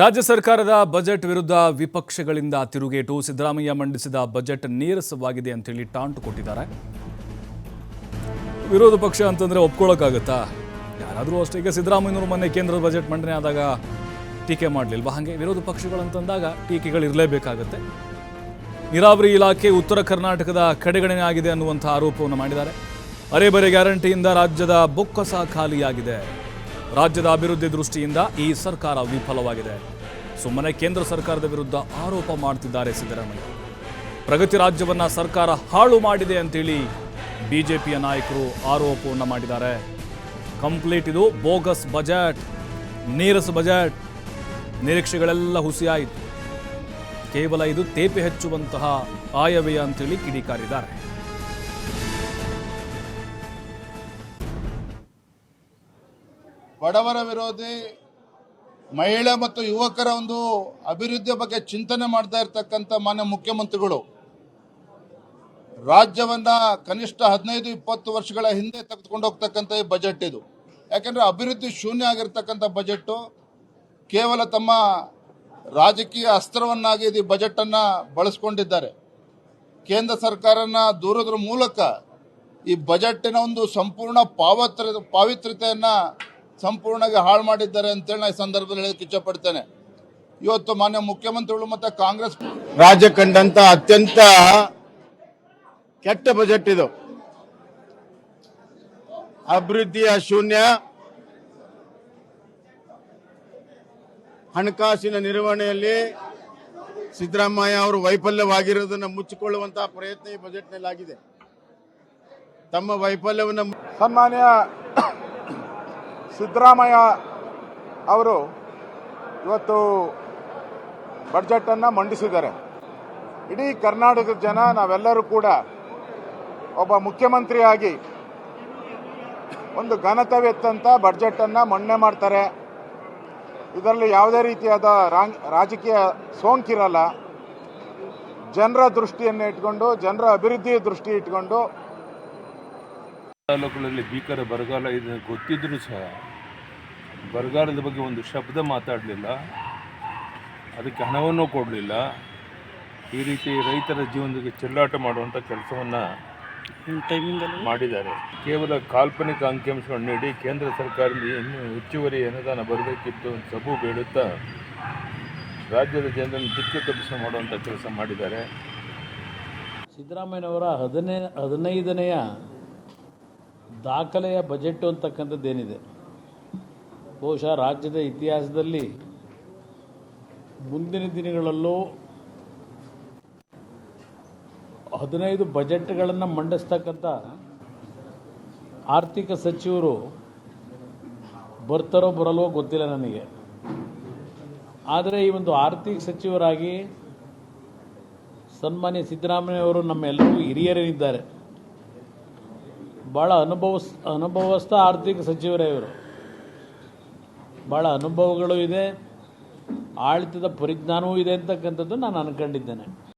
ರಾಜ್ಯ ಸರ್ಕಾರದ ಬಜೆಟ್ ವಿರುದ್ಧ ವಿಪಕ್ಷಗಳಿಂದ ತಿರುಗೇಟು, ಸಿದ್ದರಾಮಯ್ಯ ಮಂಡಿಸಿದ ಬಜೆಟ್ ನೀರಸವಾಗಿದೆ ಅಂತೇಳಿ ಟಾಂಟು ಕೊಟ್ಟಿದ್ದಾರೆ. ವಿರೋಧ ಪಕ್ಷ ಅಂತಂದ್ರೆ ಒಪ್ಕೊಳ್ಳೋಕ್ಕಾಗತ್ತಾ ಯಾರಾದರೂ ಅಷ್ಟೇ, ಈಗ ಸಿದ್ದರಾಮಯ್ಯನವರು ಮೊನ್ನೆ ಕೇಂದ್ರದ ಬಜೆಟ್ ಮಂಡನೆ ಆದಾಗ ಟೀಕೆ ಮಾಡಲಿಲ್ವಾ? ಹಾಗೆ ವಿರೋಧ ಪಕ್ಷಗಳು ಅಂತಂದಾಗ ಟೀಕೆಗಳು ಇರಲೇಬೇಕಾಗತ್ತೆ. ನೀರಾವರಿ ಇಲಾಖೆ ಉತ್ತರ ಕರ್ನಾಟಕದ ಕಡೆಗಣನೆ ಆಗಿದೆ ಅನ್ನುವಂಥ ಆರೋಪವನ್ನು ಮಾಡಿದ್ದಾರೆ. ಅರೆ ಬರೆ ಗ್ಯಾರಂಟಿಯಿಂದ ರಾಜ್ಯದ ಬೊಕ್ಕಸ ಖಾಲಿಯಾಗಿದೆ. ರಾಜ್ಯದ ಅಭಿವೃದ್ಧಿ ದೃಷ್ಟಿಯಿಂದ ಈ ಸರ್ಕಾರ ವಿಫಲವಾಗಿದೆ. ಸುಮ್ಮನೆ ಕೇಂದ್ರ ಸರ್ಕಾರದ ವಿರುದ್ಧ ಆರೋಪ ಮಾಡ್ತಿದ್ದಾರೆ ಸಿದ್ದರಾಮಯ್ಯ. ಪ್ರಗತಿ ರಾಜ್ಯವನ್ನ ಸರ್ಕಾರ ಹಾಳು ಮಾಡಿದೆ ಅಂತೇಳಿ ಬಿಜೆಪಿಯ ನಾಯಕರು ಆರೋಪವನ್ನು ಮಾಡಿದ್ದಾರೆ. ಕಂಪ್ಲೀಟ್ ಇದು ಬೋಗಸ್ ಬಜೆಟ್, ನೀರಸ ಬಜೆಟ್. ನಿರೀಕ್ಷೆಗಳೆಲ್ಲ ಹುಸಿಯಾಯಿತು. ಕೇವಲ ಇದು ತೇಪೆ ಹೆಚ್ಚುವಂತಹ ಆಯವ್ಯಯ ಅಂತೇಳಿ ಕಿಡಿಕಾರಿದ್ದಾರೆ. ಬಡವರ ವಿರೋಧಿ, ಮಹಿಳೆ ಮತ್ತು ಯುವಕರ ಒಂದು ಅಭಿವೃದ್ಧಿಯ ಬಗ್ಗೆ ಚಿಂತನೆ ಮಾಡ್ತಾ ಇರ್ತಕ್ಕಂಥ ಮಾನ್ಯ ಮುಖ್ಯಮಂತ್ರಿಗಳು, ರಾಜ್ಯವನ್ನ ಕನಿಷ್ಠ ಹದಿನೈದು, ಇಪ್ಪತ್ತು ವರ್ಷಗಳ ಹಿಂದೆ ತೆಗೆದುಕೊಂಡು ಹೋಗ್ತಕ್ಕಂಥ ಈ ಬಜೆಟ್ ಇದು. ಯಾಕಂದ್ರೆ ಅಭಿವೃದ್ಧಿ ಶೂನ್ಯ ಆಗಿರ್ತಕ್ಕಂಥ ಬಜೆಟ್ಟು ಕೇವಲ ತಮ್ಮ ರಾಜಕೀಯ ಅಸ್ತ್ರವನ್ನಾಗಿ ಈ ಬಜೆಟ್ ಅನ್ನ ಬಳಸ್ಕೊಂಡಿದ್ದಾರೆ. ಕೇಂದ್ರ ಸರ್ಕಾರನ ದೂರದ ಮೂಲಕ ಈ ಬಜೆಟ್ಟಿನ ಒಂದು ಸಂಪೂರ್ಣ ಪಾವತ್ರ, ಪಾವಿತ್ರ್ಯತೆಯನ್ನ ಸಂಪೂರ್ಣವಾಗಿ ಹಾಳು ಮಾಡಿದ್ದಾರೆ ಅಂತೇಳಿ ನಾನು ಈ ಸಂದರ್ಭದಲ್ಲಿ ಹೇಳಕ್ಕೆ ಇಚ್ಛಪಡ್ತೇನೆ. ಇವತ್ತು ಮಾನ್ಯ ಮುಖ್ಯಮಂತ್ರಿಗಳು ಮತ್ತೆ ಕಾಂಗ್ರೆಸ್ ರಾಜ್ಯ ಕಂಡಂತ ಅತ್ಯಂತ ಕೆಟ್ಟ ಬಜೆಟ್ ಇದು. ಅಭಿವೃದ್ಧಿಯ ಶೂನ್ಯ ಹಣಕಾಸಿನ ನಿರ್ವಹಣೆಯಲ್ಲಿ ಸಿದ್ದರಾಮಯ್ಯ ಅವರು ವೈಫಲ್ಯವಾಗಿರುವುದನ್ನು ಮುಚ್ಚಿಕೊಳ್ಳುವಂತಹ ಪ್ರಯತ್ನ ಈ ಬಜೆಟ್ನಲ್ಲಿ ಆಗಿದೆ ತಮ್ಮ ವೈಫಲ್ಯವನ್ನು ಸನ್ಮಾನ್ಯ ಸಿದ್ದರಾಮಯ್ಯ ಅವರು ಇವತ್ತು ಬಡ್ಜೆಟನ್ನು ಮಂಡಿಸಿದ್ದಾರೆ. ಇಡೀ ಕರ್ನಾಟಕದ ಜನ, ನಾವೆಲ್ಲರೂ ಕೂಡ ಒಬ್ಬ ಮುಖ್ಯಮಂತ್ರಿಯಾಗಿ ಒಂದು ಘನತವೆತ್ತಂಥ ಬಡ್ಜೆಟನ್ನು ಮಂಡನೆ ಮಾಡ್ತಾರೆ. ಇದರಲ್ಲಿ ಯಾವುದೇ ರೀತಿಯಾದ ರಾಜಕೀಯ ಸೋಂಕಿರಲ್ಲ. ಜನರ ದೃಷ್ಟಿಯನ್ನು ಇಟ್ಕೊಂಡು, ಜನರ ಅಭಿವೃದ್ಧಿಯ ದೃಷ್ಟಿ ಇಟ್ಕೊಂಡು ತಾಲೂಕುಗಳಲ್ಲಿ ಭೀಕರ ಬರಗಾಲ ಇದೆ ಗೊತ್ತಿದ್ದರೂ ಸಹ ಬರಗಾಲದ ಬಗ್ಗೆ ಒಂದು ಶಬ್ದ ಮಾತಾಡಲಿಲ್ಲ. ಅದಕ್ಕೆ ಹಣವನ್ನು ಕೊಡಲಿಲ್ಲ. ಈ ರೀತಿ ರೈತರ ಜೀವನಕ್ಕೆ ಚೆಲ್ಲಾಟ ಮಾಡುವಂಥ ಕೆಲಸವನ್ನು ಮಾಡಿದ್ದಾರೆ. ಕೇವಲ ಕಾಲ್ಪನಿಕ ಅಂಕಿಅಂಶಗಳನ್ನು ನೀಡಿ ಕೇಂದ್ರ ಸರ್ಕಾರದಲ್ಲಿ ಇನ್ನೂ ಹೆಚ್ಚುವರಿ ಅನುದಾನ ಬರಬೇಕಿತ್ತು ಸಬು ಬೀಳುತ್ತಾ ರಾಜ್ಯದ ಜನರನ್ನು ದಿಕ್ಕು ತಪ್ಪಿಸ ಮಾಡುವಂಥ ಕೆಲಸ ಮಾಡಿದ್ದಾರೆ. ಸಿದ್ದರಾಮಯ್ಯನವರ ಹದಿನೈ ಹದಿನೈದನೆಯ ದಾಖಲೆಯ ಬಜೆಟ್ ಅಂತಕ್ಕಂಥದ್ದೇನಿದೆ? ಬಹುಶಃ ರಾಜ್ಯದ ಇತಿಹಾಸದಲ್ಲಿ ಮುಂದಿನ ದಿನಗಳಲ್ಲೂ ಹದಿನೈದು ಬಜೆಟ್ಗಳನ್ನು ಮಂಡಿಸ್ತಕ್ಕಂಥ ಆರ್ಥಿಕ ಸಚಿವರು ಬರ್ತಾರೋ ಬರಲ್ವೋ ಗೊತ್ತಿಲ್ಲ ನನಗೆ. ಆದರೆ ಈ ಒಂದು ಆರ್ಥಿಕ ಸಚಿವರಾಗಿ ಸನ್ಮಾನ್ಯ ಸಿದ್ದರಾಮಯ್ಯವರು ನಮ್ಮೆಲ್ಲರಿಗೂ ಹಿರಿಯರಿದ್ದಾರೆ. ಭಾಳ ಅನುಭವಸ್ ಅನುಭವಸ್ಥ ಆರ್ಥಿಕ ಸಚಿವರೇ ಇವರು. ಭಾಳ ಅನುಭವಗಳು ಇದೆ, ಆಳ್ತದ ಪರಿಜ್ಞಾನವೂ ಇದೆ ಅಂತಕ್ಕಂಥದ್ದು ನಾನು ಅನ್ಕೊಂಡಿದ್ದೇನೆ.